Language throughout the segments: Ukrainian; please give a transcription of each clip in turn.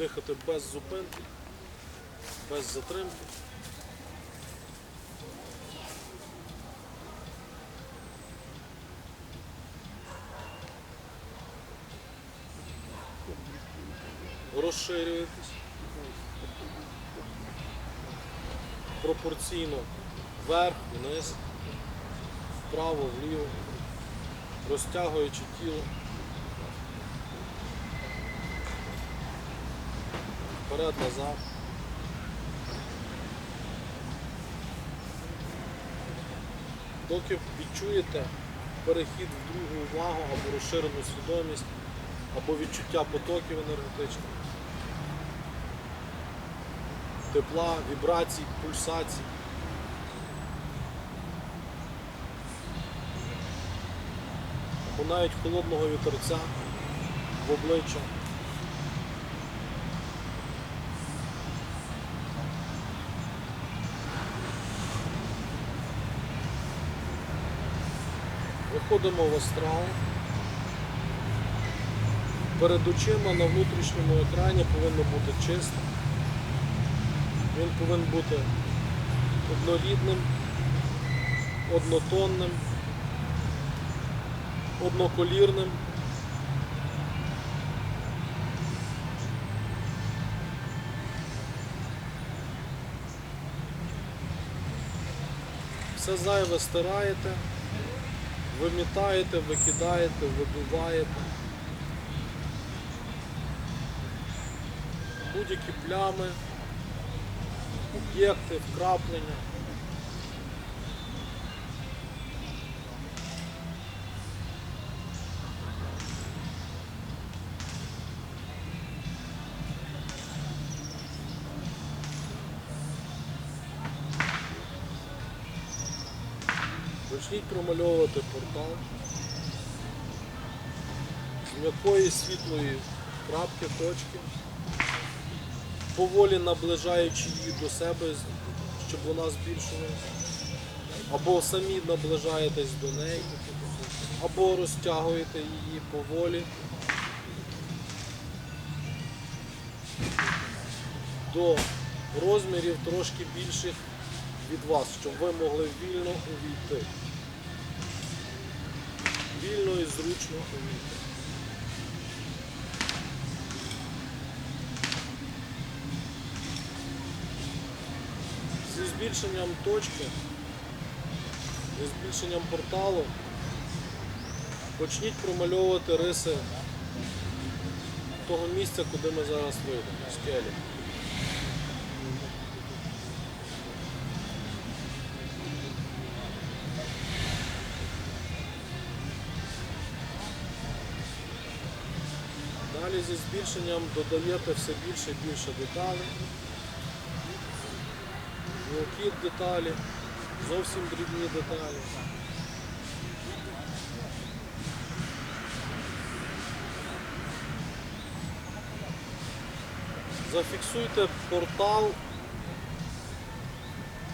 дихати без зупинки, без затримки. Розширюєтесь пропорційно вверх, вниз, вправо, вліво, розтягуючи тіло. Вперед, назад. Доки відчуєте перехід в другу увагу або розширену свідомість, або відчуття потоків енергетичних, тепла, вібрацій, пульсацій. Або навіть холодного вітерця в обличчя. Виходимо в астрал. Перед очима на внутрішньому екрані повинно бути чисто. Він повинен бути однорідним, однотонним, одноколірним. Все зайве стираєте, вимітаєте, викидаєте, вибиваєте. Будь-які плями, об'єкти, вкраплення. Почніть промальовувати портал. З м'якої світлої крапки, точки, поволі наближаючи її до себе, щоб вона збільшилась, або самі наближаєтесь до неї, або розтягуєте її поволі. До розмірів трошки більших від вас, щоб ви могли вільно увійти. Вільно і зручно увійти. Зі збільшенням точки, зі збільшенням порталу почніть промальовувати риси того місця, куди ми зараз вийдемо, скелі. Далі зі збільшенням додаєте все більше і більше деталей. Мілкі деталі, зовсім дрібні деталі. Зафіксуйте портал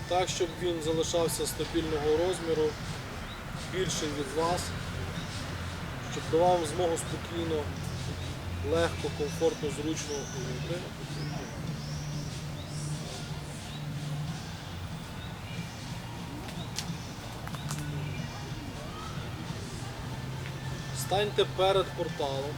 так, щоб він залишався стабільного розміру, більший від вас, щоб давав вам змогу спокійно легко, комфортно, зручно увійти. Станьте перед порталом.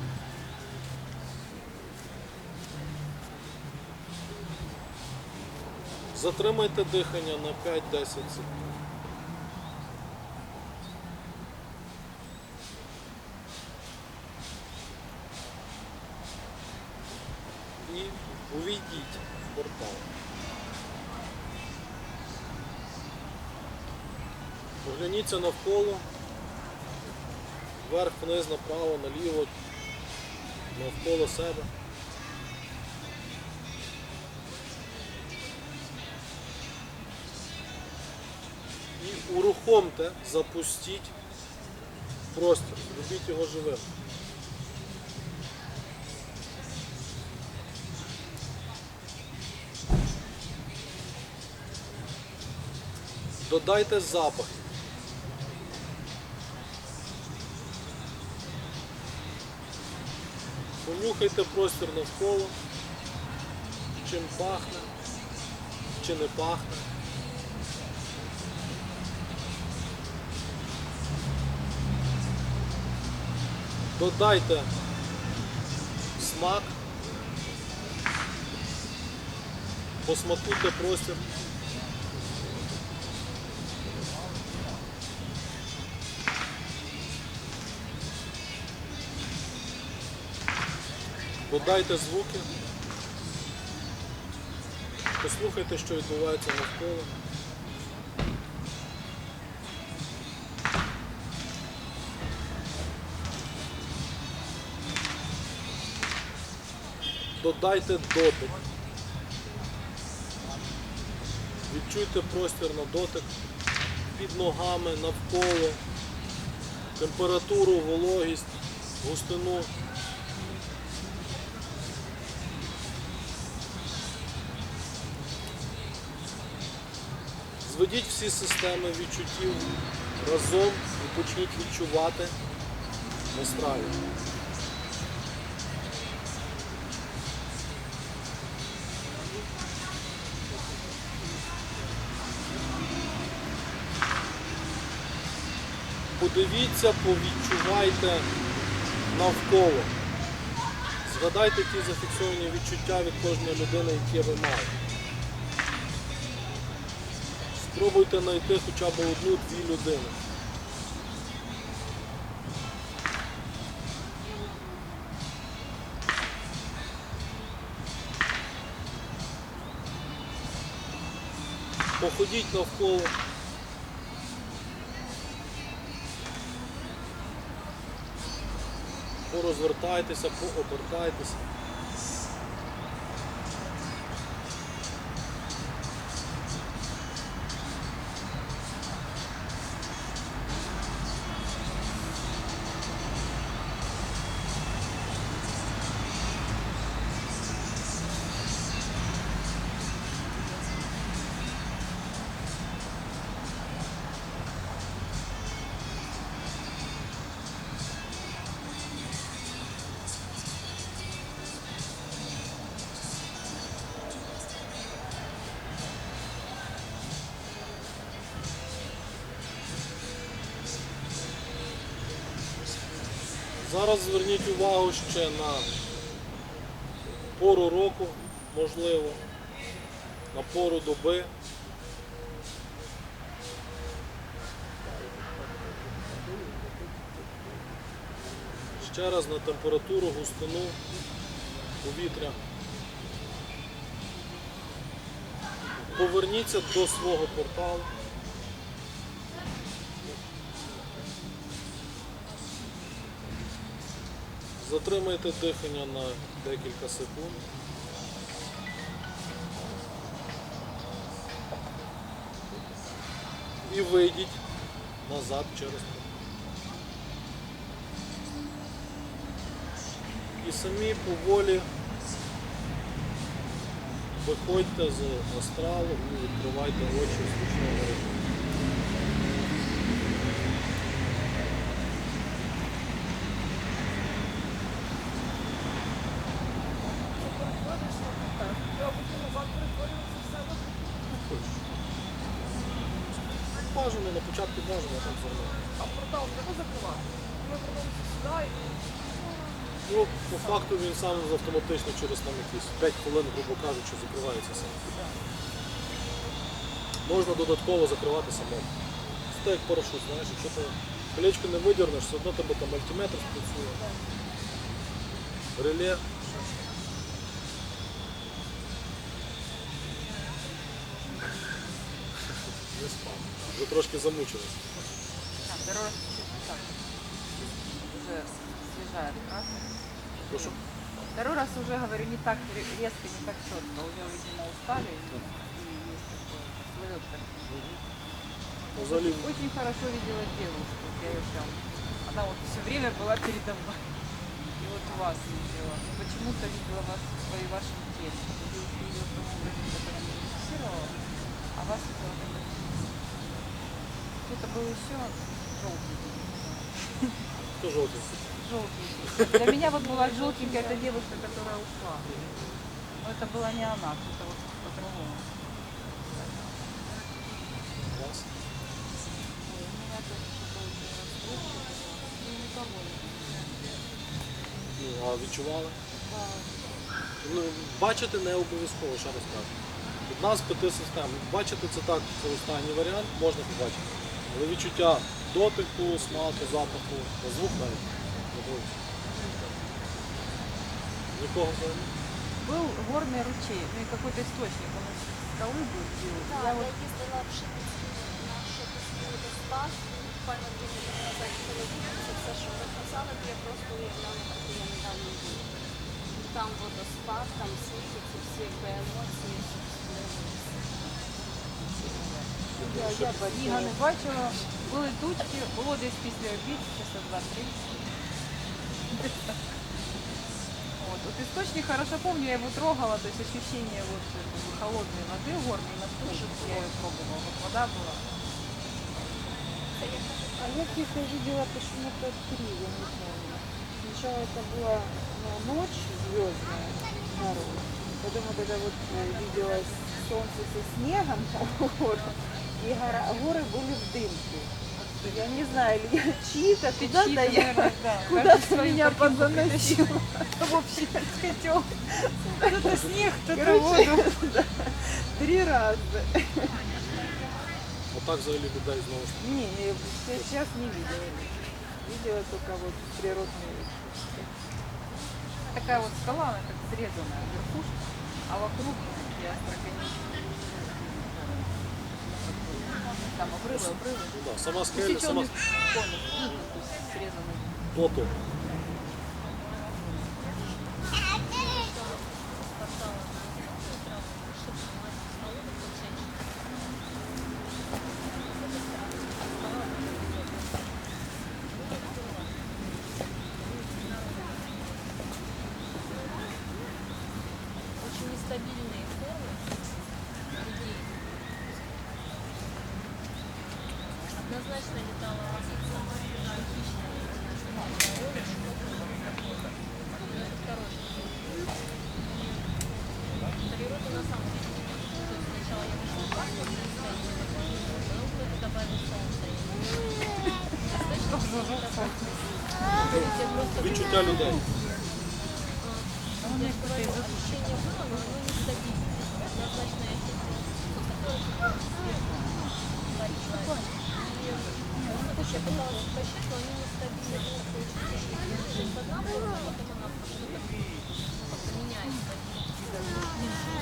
Затримайте дихання на 5-10 секунд. і увійдіть в портал. Погляніться навколо, вверх, вниз, направо, наліво, навколо себе. І урухомте, запустіть простір, робіть його живим. Додайте запахи. Понюхайте простір навколо. чим пахне, чи не пахне. Додайте смак, посмакуйте простір. Додайте звуки. Послухайте, що відбувається навколо. Додайте дотик. Відчуйте простір на дотик під ногами, навколо, температуру, вологість, густину. Зведіть всі системи відчуттів разом і почніть відчувати на страві. Подивіться, повідчувайте навколо. Згадайте ті зафіксовані відчуття від кожної людини, які ви маєте. Спробуйте знайти хоча б одну-дві людини. Походіть навколо. Порозвертайтеся, пообертайтеся. Зверніть ще на пору року, можливо, на пору доби. Ще раз на температуру, густину повітря. Поверніться до свого порталу. Затримайте дихання на декілька секунд. І вийдіть назад через портал. І самі поволі виходьте з астралу і відкривайте очі з ручного режиму. Бажано на початку можемо там звернути. А портал треба закривати? Ми вернемося сюди і Ну, по факту він сам автоматично через там якісь 5 хвилин, грубо кажучи, закривається сам. Можна додатково закривати самому. Це як парашут, знаєш, якщо ти колечко не видірнеш, все одно тебе там мультиметр спрацює. Реле. Не спав. Вже трошки замучились. А, второй раз чуть-чуть так. Уже освежает раз. Прошу. Второй раз уже, говорю, не так ре- резко, не так четко. Уже, видимо, устали и, есть такое, всплывет так. Взагалі Очень хорошо видела девушку, я ее прям, она вот все время была передо мной. И вот вас видела. Но Почему-то видела вас в своей вашем теле. Вы видели в том образе, который я режиссировала, а вас видела как Кто-то был еще желтенький. хто жовтий. Желтенький. Для меня вот была желтенькая эта девушка, которая ушла. Но это была не она, это вот по-другому. Клас. Ой, у меня тоже что-то очень раздражительно. Ну, никого не Ну, а відчували? Да. Ну, бачити не обов'язково, ще раз кажу. Одна з п'яти систем. Бачити це так, це останній варіант, можна побачити. Але відчуття дотику, смаку, запаху, а звук навіть. не буде. Нікого взагалі? Был горный ручей, ну и какой-то источник, он из скалы был. и Так, Я я вот їздила в Шепетську на Шепетську водоспад, буквально дві неділі назад телевізор, це все, що ви казали, то я просто уявляла, як я недавно була. Там водоспад, там світиться всі якби емоції, всі я, я Сніга не бачила, були тучки, було десь після обід, часа два-три. Десь так. Вот. вот источник хорошо помню, я его трогала, то есть ощущение вот холодной воды горной на вкус, я ее пробовала, вот вода была. А я тихо видела почему-то три, я не помню. Сначала это была ночь звездная наружу. Потом вот это вот э, видела солнце со снегом и гора, горы были в дымке. Я не знаю, ли я чьи-то Ты куда-то я да, куда-то меня картинку подзаносило. Вообще, хотел. Кто-то снег, кто-то воду. Три раза. Отак взагалі людей знову ж. Не, я сейчас не видела. Видела только вот природные. Такая вот скала, она как срезанная верхушка, а вокруг я Там обрывы, обрывы. Ну, да, сама скеля, сама Усеченный конус, ну, то есть срезанный. тото. Однозначно летала. Природа на самом деле. Сначала я вышла в парк, потом кто-то добавил солнце. Відчуття людей. Он мне кто-то из Ощущение было, но оно нестабильное. Однозначно я вообще пыталась посчитать, но они нестабильны. Одна была, потом она меняется.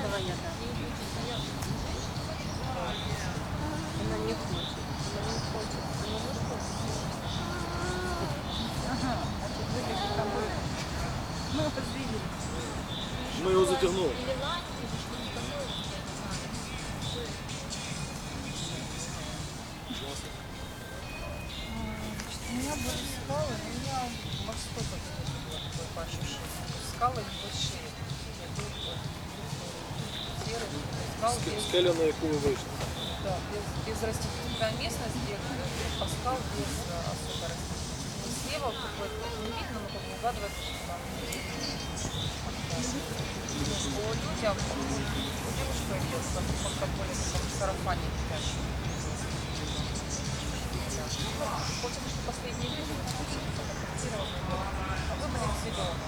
Давай я так. Она не хочет. Она не хочет. Она не хочет. Ага. А тут выглядит как Мы его затянули. Скеля, на яку ви вийшли. да, без, без растительности. Такая местность, где а скал без а, особой растительности. И слева как бы не видно, но как бы угадывается, что там по людям, девушка идет в каком-то более таком сарафане это что последние люди фотографированы, а вы были зеленым.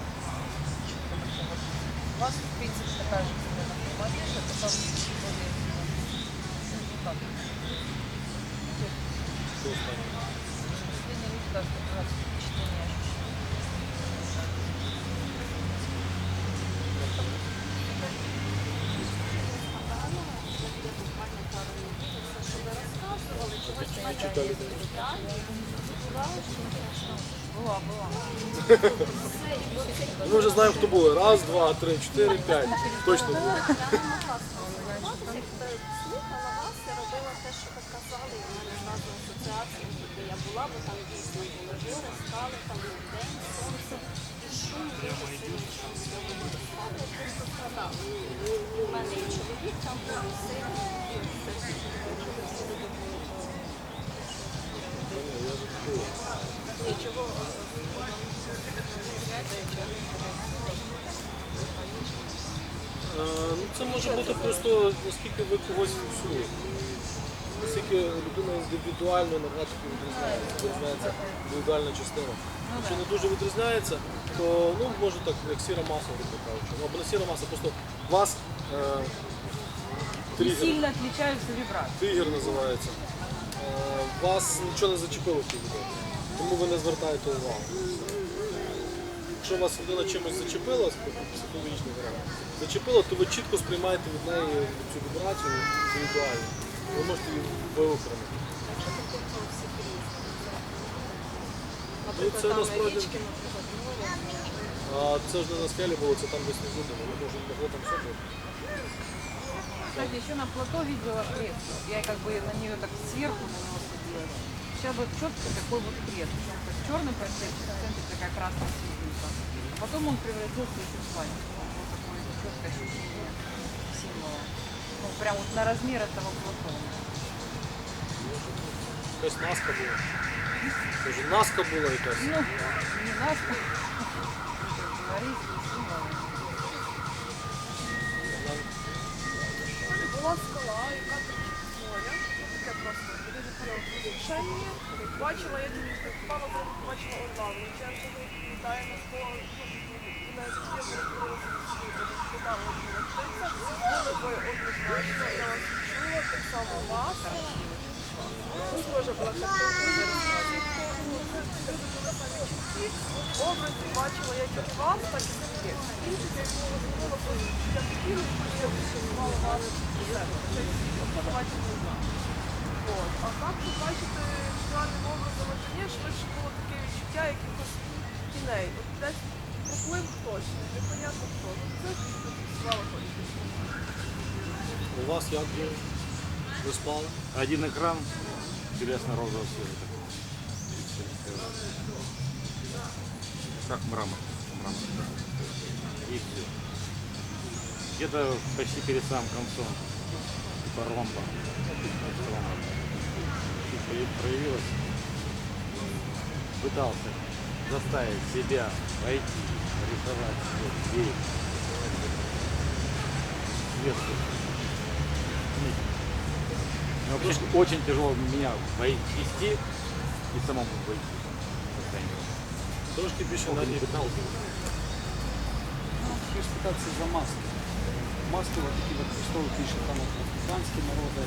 У вас, в принципе, такая же зеленая одежда, только людей. Была, была. Ми вже знаємо, хто були. Раз, два, три, чотири, п'ять. Точно були. Гори, згадала. У мене чоловік там був це може бути просто наскільки ви когось фіксуєте. Наскільки людина індивідуально набагато відрізняється, відрізняється індивідуальна частина. Якщо не дуже відрізняється, то ну, може так, як сіра маса, кажучи. Ну, Або не сіра маса, просто вас е, Не тригер, сильно отличаются вибрации. тригер називається. Е, вас нічого не зачепило в цій людині, тому ви не звертаєте увагу. Якщо вас людина чимось зачепила, психологічний варіант, зачепила, то ви чітко сприймаєте від неї цю вібрацію індивідуально. Ви можете її виокремити. Ну, Наприклад, це там насправді- річки, наприклад, море. А це ж не на скелі було, це там десь не буде, ми можемо могло там все бути. Кстати, еще на плато видела кресло. Я как бы на нее так сверху на него садилась. Сейчас вот четко такой вот крест. То есть черный происходит, в центре такая красная серединка. А потом он превратился еще в свадьбу. Вот такое четкое ощущение символа. Ну, прям вот на размер этого платона. Якась наска була. Кажу, наска була якась. Ну, не нас, как говорить, символы. Була скала, яка торчить з моря. Таке просто дуже хороше вирішення. Бачила, я тільки так впала, то бачила орла. Величезного літає на скло. І навіть є розповілася Питала, була птиця. Були ви однозначно, я вас чула, так само вас. Ну, схожа була картинка, я розказую. Ну, це це були самі чутки. Образи бачила як і вас, так і бачила не знаю. От. А так, що бачите, візуальним образом, то було таке відчуття якихось тіней. Десь проплив хтось, непонятно хто. У вас як? Ви? Один экран телесно-розового цвета. Как мрамор. мрамор. И. Где-то почти перед самым концом. Типа ромба. При- проявилось. Пытался заставить себя войти, рисовать себе дверь. Сверху. Книги. Ну, вообще, очень тяжело меня вой- вести и самому войти. Состояние. Трошки більше Сколько не енергії. пытался. Хочу спитатися за маски. Маски от які використовують більше там от африканські народи,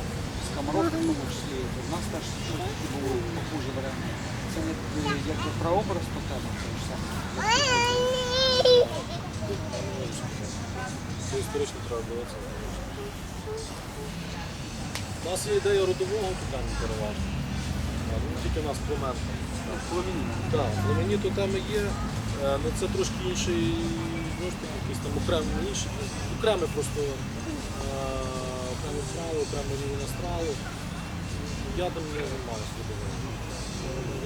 скамородки в тому числі. У нас теж чуть такі були похожі варіанти. Це не е, як би прообраз тотема, те ж саме. Це історично треба було це. У нас є ідея родового тотему переважно. Ну, тільки у нас. Племінні. Так, племені тотеми є, е, але це трошки інший, ну, якийсь там окремий, інший, окремий просто е, окремий страли, окремий рівень астралу. Я там не займаюся родовим.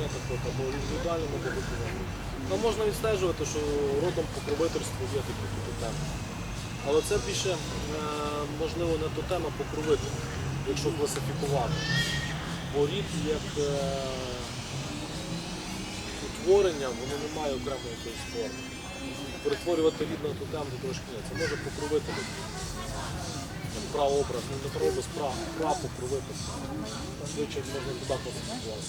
Я так або індивідуальним, або родовим. Там можна відстежувати, що родом покровительство є такі тотеми. Але це більше е, можливо не тотема покровитель, якщо класифікувати. Бо рід як е, утворення, воно не має окремої якоїсь форми. Перетворювати рід на тотем то трошки ні. Це може покровитель. Там Праобраз, ну не прообраз, пра, прапокровитель. Звичайно, можна туди класифікувати.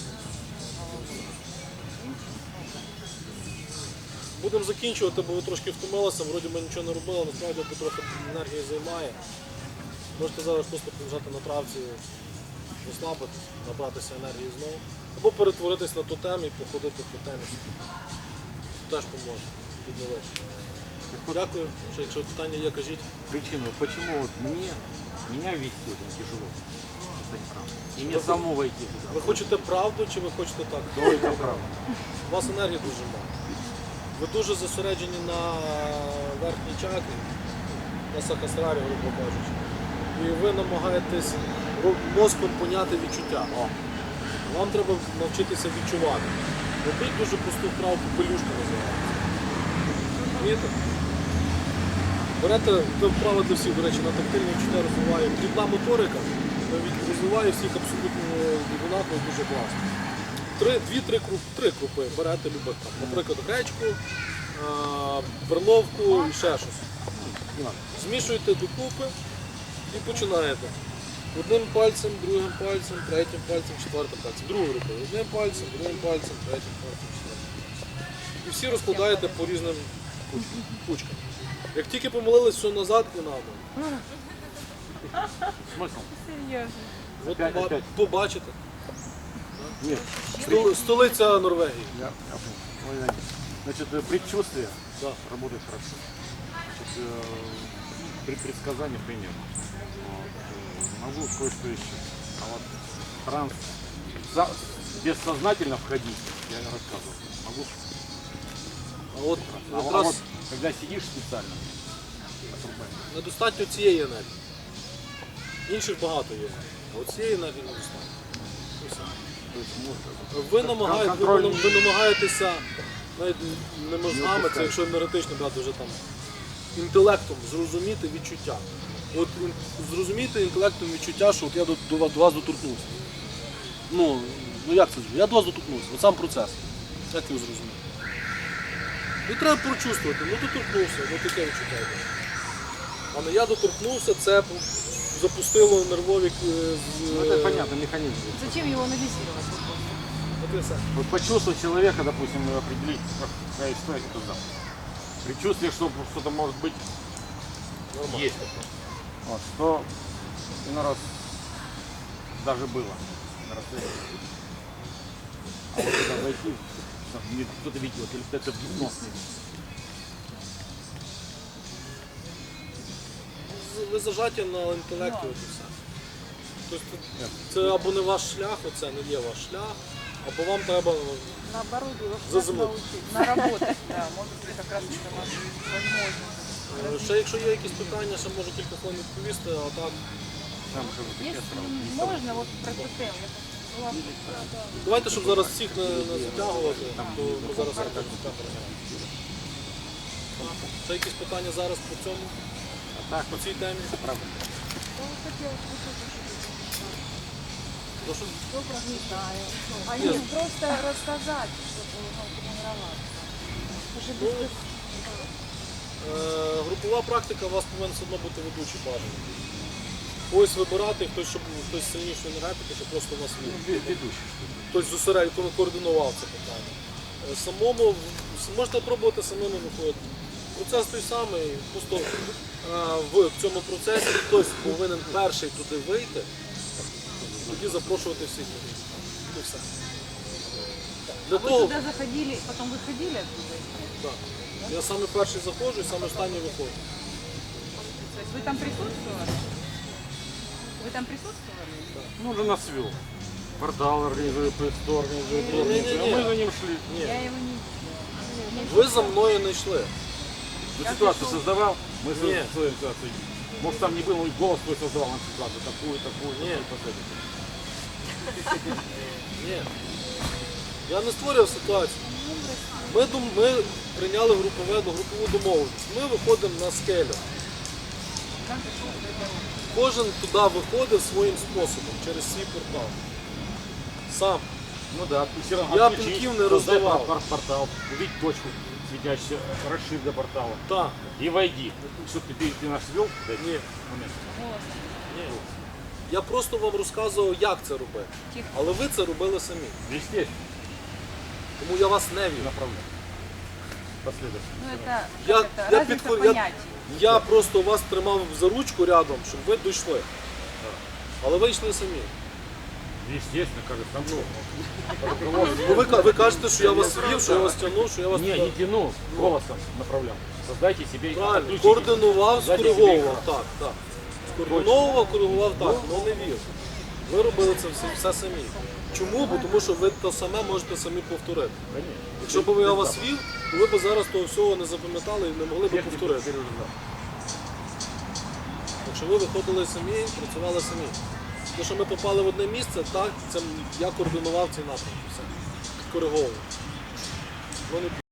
Будемо закінчувати, бо ви трошки втомилися, вроді ми нічого не робили, насправді це трохи енергії займає. Можете зараз просто полежати на травці, розслабитись, набратися енергії знову. Або перетворитись на тотем і походити по темі. Теж поможе відновити. Дякую. Ще якщо питання є, кажіть. Причина, почему вот мне, меня вести очень тяжело. Это неправда. И мне самому войти Ви туда. хочете правду чи ви хочете так? Только правда. У вас енергії дуже мало. Ви дуже зосереджені на верхній чакрі, на сахасрарі, грубо кажучи. І ви намагаєтесь мозком поняти відчуття. Вам треба навчитися відчувати. Робіть дуже просту вправу попелюшка називається. Розумієте? Берете вправа для всіх, до речі, на тактильне відчуття розвиває. Дрібна моторика навіть розвиває всіх абсолютно одинаково дуже класно. Три, дві-три три крупи берете любих там. Наприклад, гречку, перловку і ще щось. Змішуєте докупи і починаєте. Одним пальцем, другим пальцем, третім пальцем, четвертим пальцем. Другою рукою. Одним пальцем, другим пальцем, третім пальцем, четвертим. І всі розкладаєте по різним кучкам. кучкам. Як тільки помолились, все назад і надо. Смысл? Серьезно. От Опять, поба- опять. побачите. Нет. Стол- Столиця Норвегії. Я, я понял. Ой, Надя. Значит, э, предчувствие Да. работает хорошо. Значит, э, при предсказании примерно. Могу кое-что еще. А вот транс за- бессознательно входить, я не рассказывал. Могу. А от А, вот- а якраз вот когда сидишь специально, недостатньо цієї енергії. Інших багато є. А от цієї енергії недостатньо. І все. То есть. Ви, ви, ви намагаєтеся навіть не мозгами, це якщо енергетично брати вже там інтелектом зрозуміти відчуття. От ін- зрозуміти інтелектом відчуття, що от я до, до, вас- до вас доторкнувся. Ну, ну як це? Я до вас доторкнувся, от сам процес. Як його зрозуміти? Ну треба прочувствувати, ну доторкнувся, ну таке відчуття. йде. А не я доторкнувся, це запустило нервові е, з- Ну, это понятно, механизм. Зачем его анализировать? вопрос? От і все. Вот почувствовать человека, допустим, и определить, как- какая история, это да. Предчувствие, что что-то может быть, есть такое. Вот, что иной раз даже было на расстоянии. А вот когда зайти, там, мне кто-то видел, или это гипноз. З- ви зажаті на інтелекті от і все. Тобто це або не ваш шлях, оце не є ваш шлях, або вам треба Наоборот, его как Заземлить. научить. Наработать, да. Может быть, как раз это наша возможность. Е, Ще якщо є якісь питання, ще можу кілька хвилин відповісти, а так. Там же вот такие Если острова. можно, вот про ТТ. Я была Давайте, щоб зараз всіх не, не затягувати, то ми зараз так Ще якісь питання зараз по цьому, А так, по цій темі? правда. Ну, вот хотелось бы тоже Прошу. что-то не знаю. А не просто рассказать, чтобы ну, тренироваться. Уже без Ну, Е, групова практика, у вас повинен все одно бути ведучий бажаний. Когось вибирати, хтось, щоб хтось сильнішої енергетики, щоб просто у вас вів. Хтось зосередь ко- координував це питання. Е, Самому можете пробувати самими виходити. Процес той самий, просто е, в цьому процесі хтось повинен перший туди вийти, тоді запрошувати всіх. туди. І все. Для Вы того, туда заходили, потом выходили оттуда? так. Я саме перший заходжу і саме останній виходжу. То есть вы там присутствовали? Вы там присутствовали? Ну, он же нас вел. Портал организует, то организует, то организует. А Не-не-не. мы за ним шли. Ні, Я его не видела. ви за мною не йшли. Ну, ситуацию создавал, мы Не. свою свою ситуацию. Может, там не был, но голос твой создавал на ситуацию. Такую, такую, Не. такую, последнюю. Ні. Я не створював ситуацію. Ми, дум- ми прийняли групове, групову домовленість. Ми виходимо на скелю. Кожен туди виходить своїм способом, через свій портал. Сам. Ну да, ты все равно Я отключись, пинків не создай роздавав. пор- портал, увидь точку светящуюся, расширь до портала Так. и войди. Что ты, ты, ты нас вел? Да, Ні. момент. Ні. Я просто вам розказував, як це робити. Тихо. Але ви це робили самі. Естественно, Тому я вас не вів. направляй. Последовательно. Ну это, Я- как это я разница підход- я- понятий. Я просто вас тримав за ручку рядом, щоб ви дійшли. Але ви йшли самі. Естественно, как это там ну, Ну, ви, ка- ви кажете, що я вас вів, що я вас тягнув, що я вас Не, туди- не тянул, голосом направлял. Создайте себе Правильно, отключите. координував, Дайте скориговував, себе так, так. Скоординовував, коригував так, але не вів. Ви робили це все, все самі. Чому? Бо тому що ви те саме можете самі повторити. Якщо б я вас вів, то ви б зараз того всього не запам'ятали і не могли б повторити. Якщо ви виходили самі, працювали самі. Те, що ми попали в одне місце, так, це я координував ці напрямки. Все. Кориговував. Не